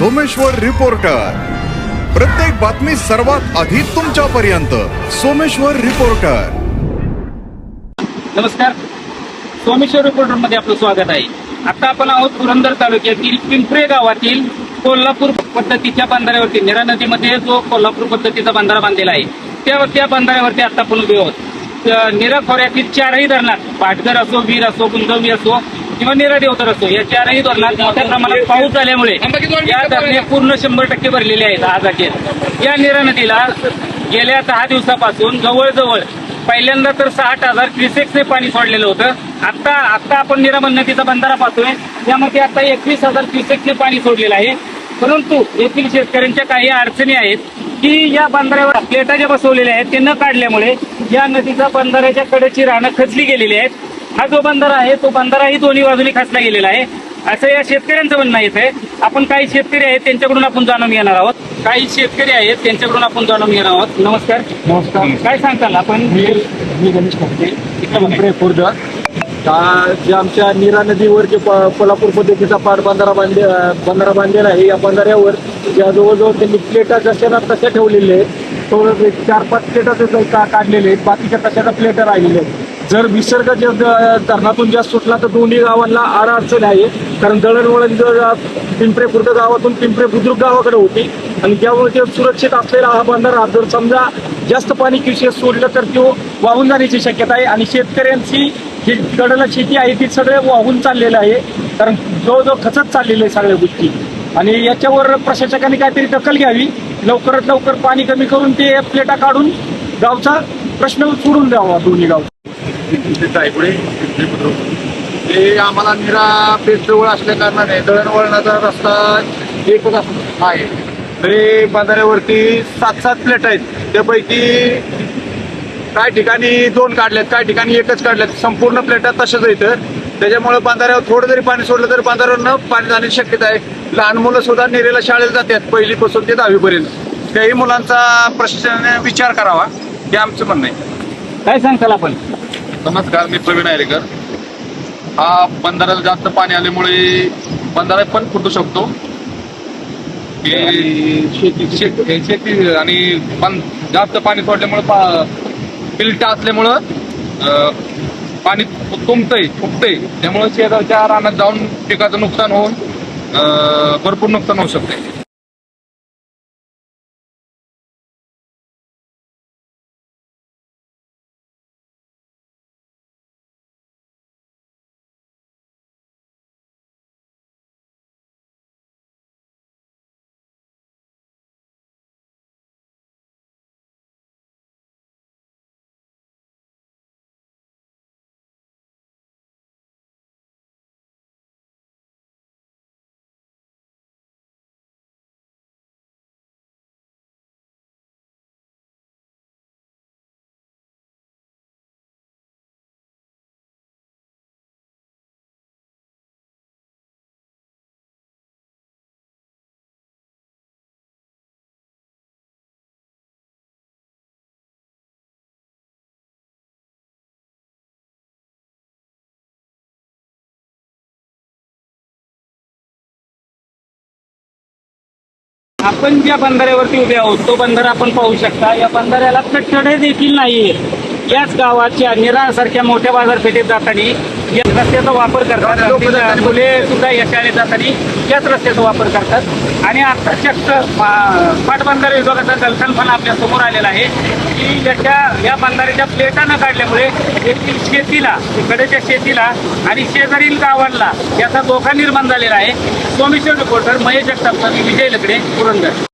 Someshwar reporter. प्रत्येक बातमी सर्वात आधी तुमच्यापर्यंत. सोमेश्वर रिपोर्टर. नमस्कार. सोमेश्वर रिपोर्टरमध्ये आपलं स्वागत आहे. आता आपण आहोत पुरंदर तालुक्यातील पिंपरे गावातील कोल्हापूर पद्धतीच्या बांधाऱ्यावरती निरा नदीमध्ये जो कोल्हापूर पद्धतीचा बांधारा बांधलेला आहे त्या त्या बांधाऱ्यावरती आता आपण उभे आहोत. निरा खोऱ्यातील चारही धरणात पाटघर असो वीर असो गुंजवणी असो किंवा निरा देवतर असो या चारही धरणात मोठ्या प्रमाणात पाऊस झाल्यामुळे या धरणे पूर्ण शंभर टक्के भरलेले आहेत आज अखेर. या निरा नदीला गेल्या दहा दिवसापासून जवळजवळ पहिल्यांदा तर साठ हजार क्युसेक्सचे पाणी सोडलेलं होतं. आता आता आपण निरामन नदीचा बंधारा पाहतोय. त्यामध्ये आता एकवीस हजार क्युसेक्सचे पाणी सोडलेलं आहे. परंतु येथील शेतकऱ्यांच्या काही अडचणी आहेत की या बंधाऱ्यावर प्लेटा ज्या बसवलेल्या आहेत. ते न काढल्यामुळे या नदीचा बंधाऱ्याच्या कडेची रानं खचली गेलेली आहेत. हा जो बंधारा आहे तो बंधाराही दोन्ही बाजूनी खचला गेलेला आहे. असं या शेतकऱ्यांचं म्हणणं येत आहे आपण काही शेतकरी आहेत त्यांच्याकडून आपण जाणून घेणार आहोत. काही शेतकरी आहेत त्यांच्याकडून आपण जाणून घेणार आहोत. नमस्कार. नमस्कार. काय सांगताल आपण? मी गणेश ठाकरे खुर्द. जे आमच्या नीरा नदीवर जे कोल्हापूर पद्धतीचा पाट बंधारा बांधले बंधारा बांधलेला आहे या बंधाऱ्यावर ज्या जवळजवळ त्यांनी प्लेटा जशा ना तशा ठेवलेले आहेत एक चार पाच प्लेटा ते काढलेले आहेत. बाकीच्या तशाच्या प्लेटा राहिलेल्या आहेत. जर विसर्ग धरणातून जास्त सुटला तर दोन्ही गावांना आरा अडचण आहे. कारण दळणवळण जर पिंपरे खुर्द गावातून पिंपरे बुद्रुक गावाकडे होती आणि ज्यामुळे ते सुरक्षित असलेला हा बंधारा जर समजा जास्त पाणी कृषी सोडलं तर तो वाहून जाण्याची शक्यता आहे. आणि शेतकऱ्यांची जी कडला शेती आहे ती सगळे वाहून चाललेलं आहे. कारण जवळजवळ खचत चाललेलं आहे सगळ्या गोष्टी. आणि याच्यावर प्रशासकाने काहीतरी दखल घ्यावी. लवकरात लवकर पाणी कमी करून ते प्लेटा काढून गावचा प्रश्न सोडून द्यावा दोन्ही गाव. ते आम्हाला निरा पेठ असल्या कारणाने दळणवळणाचा रस्ता एकच असतो आहे. तरी बाजारावरती सात सात प्लेट आहेत. त्यापैकी काय ठिकाणी दोन काढल्यात काय ठिकाणी एकच काढल्यात संपूर्ण प्लेटा तशाच येतं त्याच्यामुळे बांधाऱ्यावर थोडं जरी पाणी सोडलं तर बांधाऱ्यावर पाणी जाण्याची शक्यता आहे. लहान मुलं सुद्धा नेरेला शाळेला जातात पहिलीपासून ते दहावीपर्यंत. त्याही मुलांचा प्रश्न विचार करावा हे आमचं म्हणणं आहे. काय सांगताल आपण? नमस्कार मी प्रवीण आयरेकर. हा बंधाऱ्याला जास्त पाणी आल्यामुळे बंधारा पण फुटू शकतो. शेती शेत- आणि पण जास्त पाणी सोडल्यामुळे पिलटा असल्यामुळं अं, पाणी तुंबतंय फुटतंय. त्यामुळे शेजारच्या रानात जाऊन पिकाचं नुकसान होऊन अं, भरपूर नुकसान होऊ शकते आपण ज्या बंधाऱ्यावरती उभे आहोत तो बंधारा आपण पाहू शकता. या बंधाऱ्याला कठडे देखील नाहीये. याच गावाच्या निरासारख्या मोठ्या बाजारपेठेत जाताना या रस्त्याचा वापर करतात. मुले सुद्धा या शाळेत जाताना याच रस्त्याचा वापर करतात. आणि आता चक्क पाटबंधारे विभागाचा दलखनपणा आपल्यासमोर आलेला आहे. की याच्या या बंधाऱ्याच्या प्लेटा न काढल्यामुळे येथील शेतीला इकडेच्या शेतीला आणि शेजारील गावांना याचा धोका निर्माण झालेला आहे. सोमेश्वर रिपोर्टर महेश जगताप विजय लकडे पुरंदर.